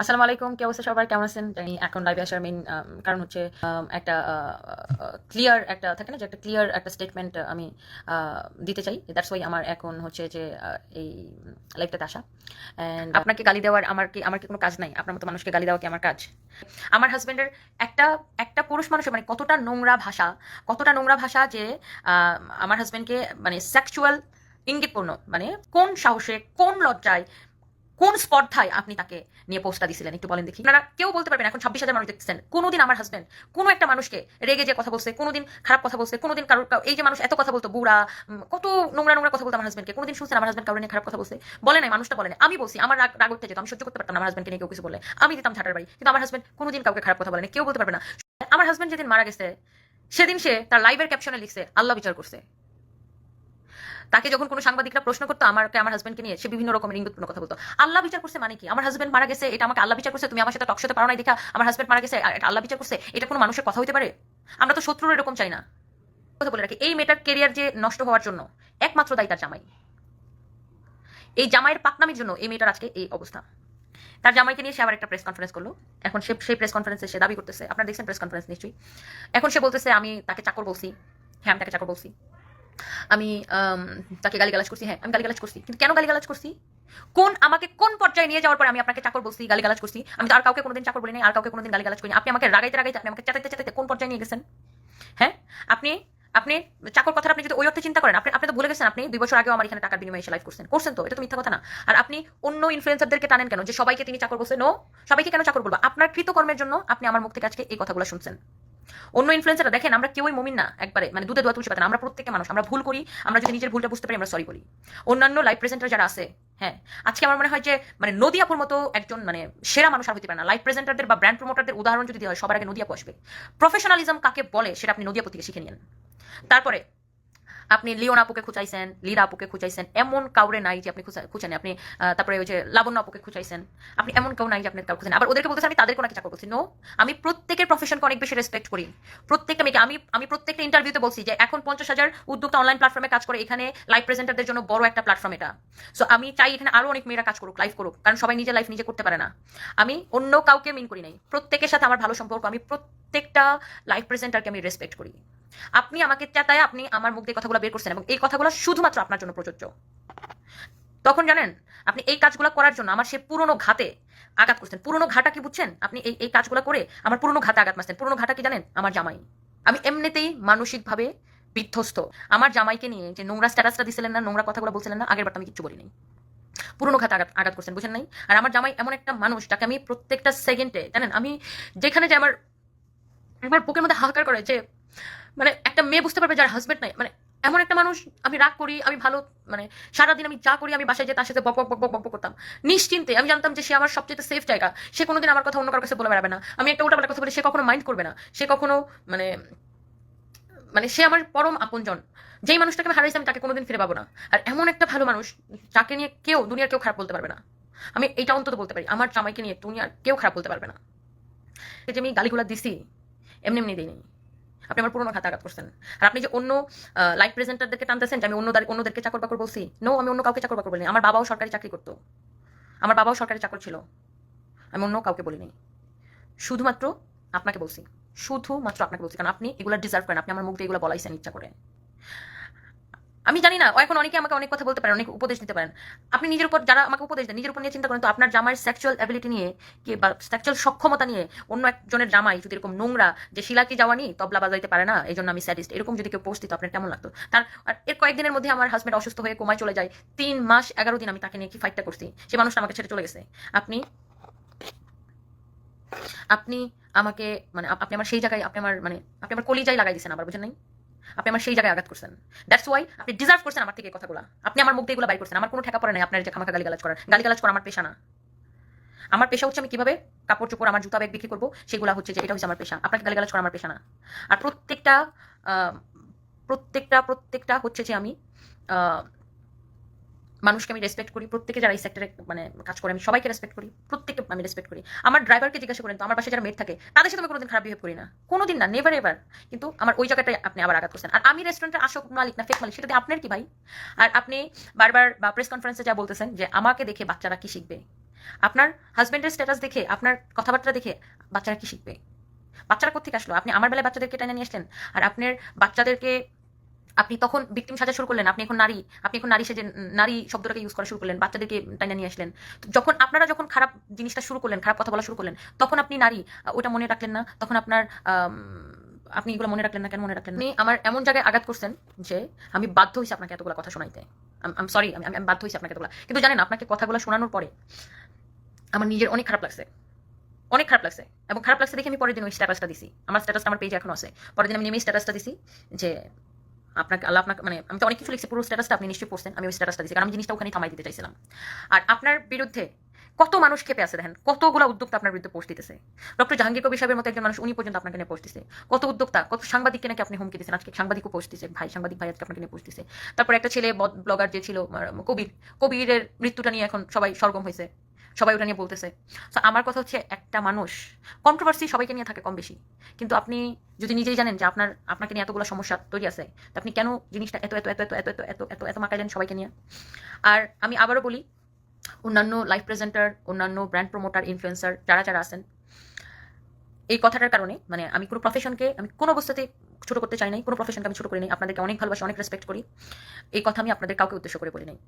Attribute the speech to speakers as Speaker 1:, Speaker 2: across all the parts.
Speaker 1: আসসালামু আলাইকুম, কি অবস্থা সবার? কেমন আছেন? জানি এখন লাইভে আসার মেইন কারণ হচ্ছে একটা ক্লিয়ার একটা থাকে না যে একটা ক্লিয়ার একটা স্টেটমেন্ট আমি দিতে চাই। দ্যাটস ওয়াই আমার এখন হচ্ছে যে এই লাইভটাতে আসা। অ্যান্ড আপনাকে গালি দেওয়ার আমার কি আমার কি কোনো কাজ নাই? আপনার মতো মানুষকে গালি দেওয়া কি আমার কাজ? আমার হাজবেন্ডের একটা একটা পুরুষ মানুষের মানে কতটা নোংরা ভাষা, কতটা নোংরা ভাষা যে আমার হাজবেন্ডকে মানে সেক্সুয়াল ইঙ্গিতপূর্ণ মানে কোন সাহসে, কোন লজ্জায় কোন স্পর্ধায় আপনি তাকে নিয়ে পোস্টটা দিছিলেন? একটু বলেন দেখি। আপনারা কেউ বলতে পারবেন এখন ছাব্বিশ হাজার মানুষ দেখতেছেন কোনোদিন আমার হাজবেন্ড কোনো একটা মানুষকে রেগে যে কথা বলছে, কোনোদিন খারাপ কথা বলছে, কোনোদিন কারোর এই যে মানুষ এত কথা বলতো, বুড়া কত নোংরা নোংরা কথা বলতো আমার হাজবেন্ডকে কোনোদিন শুনছেন আমার হাজবেন্ড কারোর নিয়ে খারাপ কথা বলছে? বলে নাই, মানুষটা বলে আমি বলছি, আমার রাগ রাগ উঠতে যেত, আমি সহ্য করতে পারতাম আমার হাজবেন্ডকে নিয়ে কেউ কিছু বলে আমি দিতাম ঝাঁটার বাড়ি, কিন্তু আমার হাজবেন্ড কোনোদিন কাউকে খারাপ কথা বলে না কেউ বলতে পারবে না। আমার হাজবেন্ড যেদিন মারা গেছে, সেদিন সে তার লাইভের ক্যাপশনে লিখছে, আল্লাহ বিচার করছে। তাকে যখন কোনো সাংবাদিকরা প্রশ্ন করতো, আমাকে, আমার হাজবেন্ডকে নিয়ে, সে বিভিন্ন রকমের ইঙ্গিতপূর্ণ কথা বলতো। আল্লাহ বিচার করছে মানে কি? আমার হাজবেন্ড মারা গেছে, এটা আমাকে আল্লাহ বিচার করছে, তুমি আমার সাথে টকশোতে পারো নাই দেখা, আমার হাজবেন্ড মারা গেছে আল্লাহ বিচার করছে, এটা কোনো মানুষের কথা হইতে পারে? আমরা তো শত্রুর এরকম চাই না। কথা বলে রাখি, এই মেয়েটার কেরিয়ার যে নষ্ট হওয়ার জন্য, একমাত্র দায়ী তার জামাই। এই জামাইয়ের পাকনামির জন্য এই মেয়েটার আজকে এই অবস্থা। তার জামাইকে নিয়ে সে আবার একটা প্রেস কনফারেন্স করল। এখন সে, সেই প্রেস কনফারেন্সে সে দাবি করতেছে। আপনারা দেখছেন প্রেস কনফারেন্স নিশ্চয়ই। এখন সে বলতেছে, আমি তাকে চাকর বলছি। হ্যাঁ আমি তাকে চাকর বলছি। আমি তাকে গালিগালাজ করছি হ্যাঁ আমি গালিগালাজ করছি। কিন্তু কেন গালিগালাজ করছি? কোন, আমাকে কোন পর্যায়ে নিয়ে যাওয়ার পরে আমি আপনাকে চাকর বলছি, গালিগালাজ করছি? আমি তো আর কাউকে কোনোদিন চাকর বলি নাই, আর কাউকে কোনোদিন গালিগালাজ করিনি আপনি আমাকে রাগাইতে রাগাইতে, আপনি আমাকে চাটাইতে চাটাইতে কোন পর্যায়ে নিয়ে গেছেন? হ্যাঁ? আপনি আপনি চাকর কথা আপনি যদি ওই অর্থে চিন্তা করেন, আপনি আপনি তো ভুলে গেছেন, আপনি দুই বছর আগেও আমার এখানে টাকার বিনিময়ে এসে লাইভ করছেন। করছেন তো, এটা তো মিথ্যা কথা না। আর আপনি অন্য ইনফ্লুয়েন্সারদেরকে টানেন কেন? যে সবাইকে তিনি চাকর বলছে নো সবাইকে কেন চাকর বলব? আপনার কৃতকর্মের জন্য আপনি আমার মুখ থেকে আজকে এই কথাগুলো শুনছেন। অন্য ইনফ্লুয়েন্সাররা দেখেন, আমরা কেউই মমিন না, একবারে। মানে দুধে দোয়া তুলসী পাতা। আমরা প্রত্যেকে মানুষ, আমরা ভুল করি, আমরা যদি নিজের ভুলটা বুঝতে পারি, আমরা সরি বলি। অন্যান্য লাইভ প্রেজেন্টার যারা আছে হ্যাঁ আজকে আমার মনে হয় যে মানে নদিয়াপুর মতো একজন মানে সেরা মানুষ আর হতে পারে না। লাইফ প্রেজেন্টারদের বা ব্র্যান্ড প্রমোটারদের উদাহরণ যদি হয়, সবার আগে নদিয়াপু আসবে। প্রফেশনালিজম কাকে বলে, সেটা আপনি নদিয়াপুর থেকে শিখে নিন তারপরে আপনি লিওন আপুকে খুঁচাইছেন লীরা আপুকে খুঁচাইছেন, এমন কাউরে নাই যে আপনি খুঁচা- খুঁচানি আপনি তারপরে ওই যে লাবণ্য আপুকে খুঁচাইছেন। আপনি এমন কেউ নাই যে আপনি কাউ খুঁজেন আবার ওদেরকে বলতেছেন আমি তাদেরকে নাকি চাকর করছি। নো আমি প্রত্যেকের প্রফেশনকে অনেক বেশি রেসপেক্ট করি। প্রত্যেকটা মেয়েকে, আমি আমি প্রত্যেকটা ইন্টারভিউতে বলছি যে এখন পঞ্চাশ হাজার উদ্যোক্তা অনলাইন প্ল্যাটফর্মে কাজ করে, এখানে লাইভ প্রেজেন্টারদের জন্য বড় একটা প্ল্যাটফর্ম এটা। সো আমি চাই এখানে আরও অনেক মেয়েরা কাজ করুক লাইভ করুক, কারণ সবাই নিজের লাইফ নিজে করতে পারে না। আমি অন্য কাউকে মিন করি নাই। প্রত্যেকের সাথে আমার ভালো সম্পর্ক, আমি প্রত্যেকটা লাইভ প্রেজেন্টারকে আমি রেসপেক্ট করি। আপনি আমাকে চাতায় আপনি আমার মুখ দিয়ে কথাগুলো বের করছেন এবং এই কথাগুলো শুধুমাত্র আপনার জন্য প্রযোজ্য। তখন জানেন, আপনি এই কাজগুলো করার জন্য আমার সে পুরনো ঘাতে আঘাত করছেন। পুরনো ঘাটা কি বুঝছেন? আপনি এই এই কাজগুলো করে আমার পুরনো ঘাতে আঘাত মারছেন। পুরনো ঘাটা কি জানেন? আমার জামাই। আমি এমনিতেই মানসিকভাবে বিধ্বস্ত। আমার জামাইকে নিয়ে যে নোংরা স্ট্যাটাসটা দিছিলেন না, নোংরা কথাগুলো বলছিলেন না, আগের বার আমি কিচ্ছু বলিনি। পুরনো ঘাতে আঘাত আঘাত করছেন, বুঝেন নাই? আর আমার জামাই এমন একটা মানুষ, যাকে আমি প্রত্যেকটা সেকেন্ডে জানেন, আমি যেখানে যে আমার আমার বুকের মধ্যে হাহাকার করে যে মানে একটা মেয়ে বুঝতে পারবে যার হাজবেন্ড নাই। মানে এমন একটা মানুষ আমি রাগ করি, আমি ভালো মানে সারাদিন আমি যা করি আমি বাসায় যে তার সাথে বক বক বক বক করতাম। নিশ্চিন্তে আমি জানতাম যে সে আমার সবচেয়ে সেফ জায়গা। সে কোনোদিন আমার কথা অন্য কারোর কাছে বলে বেড়াবে না। আমি একটা ওটা কথা বলে, সে কখনো মাইন্ড করবে না। সে কখনো মানে মানে সে আমার পরম আপনজন। যেই মানুষটাকে আমি হারাইছি আমি তাকে কোনোদিন ফিরে পাবো না। আর এমন একটা ভালো মানুষ, যাকে নিয়ে কেউ, দুনিয়ার কেউ খারাপ বলতে পারবে না। আমি এটা অন্তত বলতে পারি। আমার জামাইকে নিয়ে দুনিয়ার কেউ খারাপ বলতে পারবে না। যে আমি গালিগুলা দিছি, এমনি এমনি দিইনি। আপনি আমার পুরোনো খাতা আঘাত করছেন। আর আপনি যে অন্য লাইফ প্রেজেন্টারদেরকে টানতেছেন যে আমি অন্য অন্যদেরকে চাকর বাকর বলছি নো আমি অন্য কাউকে চাকর বাকর বলিনি। আমার বাবাও সরকারি চাকরি করতো। আমার বাবাও সরকারি চাকর ছিল। আমি অন্য কাউকে বলিনি। শুধুমাত্র আপনাকে বলছি। শুধুমাত্র আপনাকে বলছি। কারণ আপনি এগুলো ডিজার্ভ করেন। আপনি আমার মুখ দিয়ে এগুলো বলাইছেন ইচ্ছা করে। আমি জানি না এখন অনেকে আমাকে অনেক কথা বলতে পারেন অনেক উপদেশ দিতে পারেন। আপনি নিজের উপর, যারা আমাকে উপদেশ দেন নিজের উপর নিয়ে চিন্তা করেন তো, আপনার জামাইয়ের সেক্সুয়াল অ্যাবিলিটি নিয়ে কি বা সেক্সুয়াল সক্ষমতা নিয়ে অন্য একজনের জামাই যদি এরকম নোংরা, যে শিলাকি যাওয়ানি তবলা বাজাইতে পারে না এই জন্য আমি স্যাডিস্ট এরকম যদি কেউ পোস্ট দিত, আপনার কেমন লাগতো? তার এর কয়েকদিনের মধ্যে আমার হাজব্যান্ড অসুস্থ হয়ে কোমায় চলে যায়। তিন মাস এগারো দিন আমি তাকে নিয়ে কি ফাইটটা করছি? সে মানুষটা আমাকে ছেড়ে চলে গেছে। আপনি আপনি আমাকে মানে আপনি আমার সেই জায়গায়, আপনি আমার মানে আপনি আমার কলিজাই লাগাই দিয়েছেন আবার, বুঝেন নাই? আপনি আমার সেই জায়গায় আঘাত করছেন। দ্যাটস ওয়াই আপনি ডিজার্ভ করছেন আমার থেকে কথাগুলো। আপনি আমার মুখ দিয়ে এগুলো বাই করছেন। আমার কোনো ঠেকা পড়ে নাই আপনার যে খামাখা গালিগালাজ করার। গালিগালাজ করা আমার পেশা না। আমার পেশা হচ্ছে আমি কীভাবে কাপড় চোপড়, আমার জুতা ব্যাগ বিক্রি করব, সেগুলো হচ্ছে যে এটা হচ্ছে আমার পেশা। আপনাকে গালিগালাজ করা আমার পেশা না। আর প্রত্যেকটা প্রত্যেকটা প্রত্যেকটা হচ্ছে যে আমি মানুষকে আমি রেসপেক্ট করি, প্রত্যেকে যারা এই সেক্টরে মানে কাজ করে, আমি সবাইকে রেসপেক্ট করি, প্রত্যেককে আমি রেসপেক্ট করি। আমার ড্রাইভারকে জিজ্ঞাসা করেন তো, আমার পাশে যারা মেট থাকে, তাদের সাথে আমি কোনোদিন খারাপ বিহেভ করি না। কোনোদিন না নেভার এভার কিন্তু আমার ওই জায়গাটায় আপনি আবার আঘাত করছেন। আর আমি রেস্টুরেন্টের আসক মালিক না ফেক মালিক, সেটা দিয়ে আপনার কি ভাই? আর আপনি বারবার বা প্রেস কনফারেন্সে যা বলতেছেন যে, আমাকে দেখে বাচ্চারা কি শিখবে? আপনার হাজবেন্ডের স্ট্যাটাস দেখে, আপনার কথাবার্তা দেখে বাচ্চারা কি শিখবে? বাচ্চারা কোথেকে আসলো? আপনি আমার বেলায় বাচ্চাদেরকে টেনে নিয়ে আসলেন? আর আপনার বাচ্চাদেরকে আপনি তখন ভিকটিম সাজা শুরু করলেন, আপনি এখন নারী, আপনি এখন নারী সেজে নারী শব্দটাকে ইউজ করা শুরু করলেন, বাচ্চাদেরকে টাইনা নিয়ে আসলেন। যখন আপনারা যখন খারাপ জিনিসটা শুরু করলেন, খারাপ কথা বলা শুরু করলেন, তখন আপনি নারী ওটা মনে রাখলেন না? তখন আপনার আপনি এগুলো মনে রাখলেন না কেন? মনে রাখলেন আপনি আমার এমন জায়গায় আঘাত করছেন যে আমি বাধ্য হয়েছি আপনাকে এতগুলো কথা শোনাইতে। আমি সরি আমি আমি বাধ্য হয়েছি আপনাকে এতগুলো। কিন্তু জানেন, আপনাকে কথাগুলো শোনানোর পরে আমার নিজের অনেক খারাপ লাগছে। অনেক খারাপ লাগছে। এবং খারাপ লাগছে দেখে আমি পরের দিন ওই স্ট্যাটাসটা দিছি। আমার স্ট্যাটাসটা আমার পেজে এখন আছে। পরের দিন আমি নেমে স্ট্যাটাসটা দিছি যে আপনাকে, আল্লাহ আপনাকে মানে আমি তো অনেক কিছু লিখছি, পুরো স্ট্যাটাসটা আপনি নিশ্চয়ই পড়ছেন, আমি ওই স্ট্যাটাসটা দিচ্ছি কারণ আমি জিনিসটা ওখানে থামাই দিতে চাইছিলাম। আর আপনার বিরুদ্ধে কত মানুষ খেপে আছে দেখেন, কতগুলো উদ্যোক্তা আপনার বিরুদ্ধে পোস্ট দিতেছে। ডক্টর জাহাঙ্গীর কবির সাহেবের মতো একজন মানুষ উনি পর্যন্ত আপনাকে নিয়ে পোস্ট দিছে। কত উদ্যোক্তা, কত সাংবাদিককে নাকি আপনি হুমকি দিচ্ছেন আজকে সাংবাদিকও পোস্ট দিছে ভাই, সাংবাদিক ভাই আজকে আপনাকে নিয়ে পোস্ট দিছে। তারপর একটা ছেলে ব্লগার যে ছিল কবির, কবিরের মৃত্যুটা নিয়ে এখন সবাই সরগম হয়েছে। সবাই ওটা নিয়ে বলতেছে। তো আমার কথা হচ্ছে একটা মানুষ কন্ট্রোভার্সি সবাইকে নিয়ে থাকে কম বেশি কিন্তু আপনি যদি নিজেই জানেন যে আপনার, আপনাকে নিয়ে এতগুলো সমস্যা তৈরি আছে, তো আপনি কেন জিনিসটা এত এত এত এত এত এত এত এত এত মাকাইলেন সবাইকে নিয়ে? আর আমি আবারও বলি, অন্যান্য লাইফ প্রেজেন্টার অন্যান্য ব্র্যান্ড প্রমোটার ইনফ্লুয়েন্সার যারা যারা আছেন, এই কথাটার কারণে মানে আমি কোনো প্রফেশনকে আমি কোনো অবস্থাতে ছোট করতে চাই নাই, কোনো প্রফেশনকে আমি ছোট করি নাই, আপনাদেরকে অনেক ভালোবাসি, অনেক রেসপেক্ট করি। এই কথা আমি আপনাদের কাউকে উদ্দেশ্য করে বলি নাই।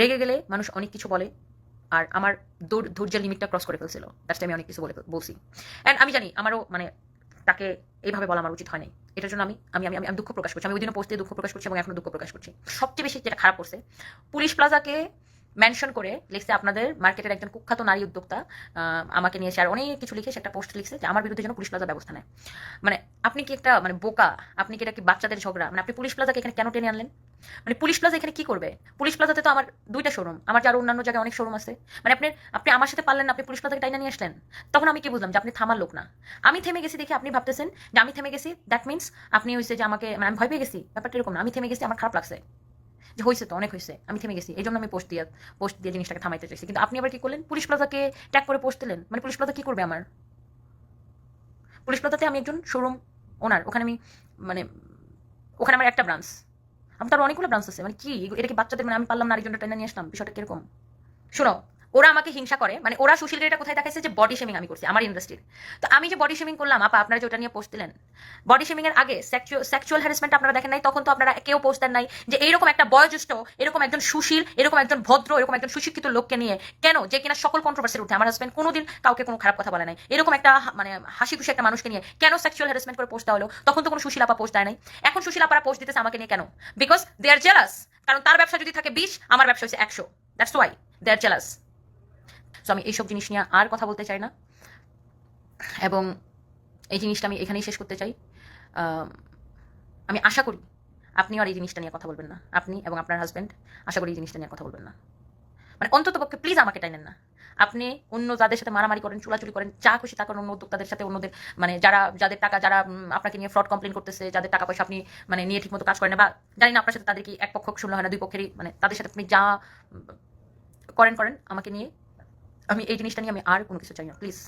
Speaker 1: রেগে গেলে মানুষ অনেক কিছু বলে আর আমার ধৈর্যের লিমিটটা ক্রস করে ফেলছিল। দ্যাটস আমি অনেক কিছু বলে বলছি। অ্যান্ড আমি জানি, আমারও মানে তাকে এইভাবে বলা আমার উচিত হয় নাই। এটার জন্য আমি আমি আমি আমি দুঃখ প্রকাশ করছি। আমি ওই দিনও পোস্টে দুঃখ প্রকাশ করছি এবং এখনও দুঃখ প্রকাশ করছি। সবচেয়ে বেশি যেটা খারাপ করছে, পুলিশ প্লাজাকে মেনশন করে লিখছে আপনাদের মার্কেটের একজন কুখ্যাত নারী উদ্যোক্তা আমাকে নিয়ে আর অনেক কিছু লিখে একটা পোস্ট লিখছে যে আমার বিরুদ্ধে যেন পুলিশ প্লাজা ব্যবস্থা নেয়। মানে আপনি কি একটা মানে বোকা, আপনি কি এটা কি বাচ্চাদের ঝগড়া? মানে আপনি পুলিশ প্লাজাকে এখানে কেন টেনে আনলেন? মানে পুলিশ প্লাজা এখানে কি করবে? পুলিশ প্লাজাতে তো আমার দুইটা শোরুম আমার যে আরও অন্যান্য জায়গায় অনেক শোরুম আছে। মানে আপনি আপনি আমার সাথে পারলেন না, আপনি পুলিশ প্লাজাকে টাইনা নিয়ে আসলেন, তখন আমি কি বুঝলাম যে আপনি থামার লোক না? আমি থেমে গেছি দেখে আপনি ভাবতেছেন যে আমি থেমে গেছি দ্যাট মিন্স আপনি হয়েছে যে আমাকে মানে আমি ভয় পেয়ে গেছি, ব্যাপারটা এরকম না, আমি থেমে গেছি, আমার খারাপ লাগছে। যে হয়েছে তো, অনেক হয়েছে আমি থেমে গেছি এই জন্য আমি পোস্ট দিয়ে পোস্ট দিয়ে জিনিসটাকে থামাইতে চাইছি। কিন্তু আপনি আবার কি করলেন? পুলিশ প্লাজাকে ট্যাগ করে পোস্ট দিলেন? মানে পুলিশ প্লাজা কি করবে আমার? পুলিশ প্লাজাতে আমি একজন শোরুম ওনার ওখানে আমি মানে ওখানে আমার একটা ব্রাঞ্চ আমার তার অনেকগুলো ব্রাঞ্চ আছে। মানে কি? এটা কি বাচ্চাদের মানে আমি পারলাম না আরেকজনটা টেনে নিয়ে আসলাম? বিষয়টা কীরকম? শোনো ওরা আমাকে হিংসা করে মানে ওরা সুশীল এটা কোথায় দেখাইছে যে বডি শেমিং আমি করছি, আমার ইন্ডাস্ট্রির তো আমি যে বডি শেমিং করলাম, আপা, আপনারা যে ওটা নিয়ে পোস্ট দিলেন বডি শেমিং এর আগে সেক্সুয়াল হ্যারাসমেন্ট আপনারা দেখেন নাই, তখন তো আপনারা কেউ পোস্ট দেন নাই যে এইরকম একটা বয়োজ্যেষ্ঠ, এরকম একজন সুশীল, এরকম একজন ভদ্র, এরকম একজন সুশিক্ষিত লোককে নিয়ে কেন, যে কিনা সকল কন্ট্রোভার্সির উঠে আমার হাজবেন্ড কোনোদিন কাউকে কোনো খারাপ কথা বলে নাই। এরকম একটা মানে হাসি খুশি একটা মানুষকে নিয়ে কেন সেক্সুয়াল হ্যারাসমেন্ট করে পোস্ট দেওয়া হলো? তখন তো কোনো সুশীল আপা পোস্ট দেয় নাই। এখন সুশীল আপারা পোস্ট দিতেছে আমাকে নিয়ে কেন? বিকজ দে আর জেলাস কারণ তার ব্যবসা যদি থাকে বিশ, আমার ব্যবসা হচ্ছে একশো। That's why they are jealous so আমি এইসব জিনিস নিয়ে আর কথা বলতে চাই না। এবং এই জিনিসটা আমি এখানেই শেষ করতে চাই। আমি আশা করি আপনি আর এই জিনিসটা নিয়ে কথা বলবেন না। আপনি এবং আপনার হাজব্যান্ড আশা করি এই জিনিসটা নিয়ে কথা বলবেন না। মানে অন্তত পক্ষে প্লিজ আমাকে টাইনেন না। আপনি অন্য যাদের সাথে মারামারি করেন চুলাচুরি করেন, যা খুশি তা করেন, অন্য উদ্যোক্তাদের সাথে অন্যদের মানে যারা, যাদের টাকা, যারা আপনাকে নিয়ে ফ্রড কমপ্লেন করতেছে, যাদের টাকা পয়সা আপনি মানে নিয়ে ঠিকমতো কাজ করেন না বা জানি না আপনার সাথে তাদের কি এক পক্ষ শুনলে হয় না, দুই পক্ষেরই মানে তাদের সাথে আপনি যা করেন করেন, আমাকে নিয়ে আমি এই জিনিসটা নিয়ে আমি আর কোনো কিছু চাই না প্লিজ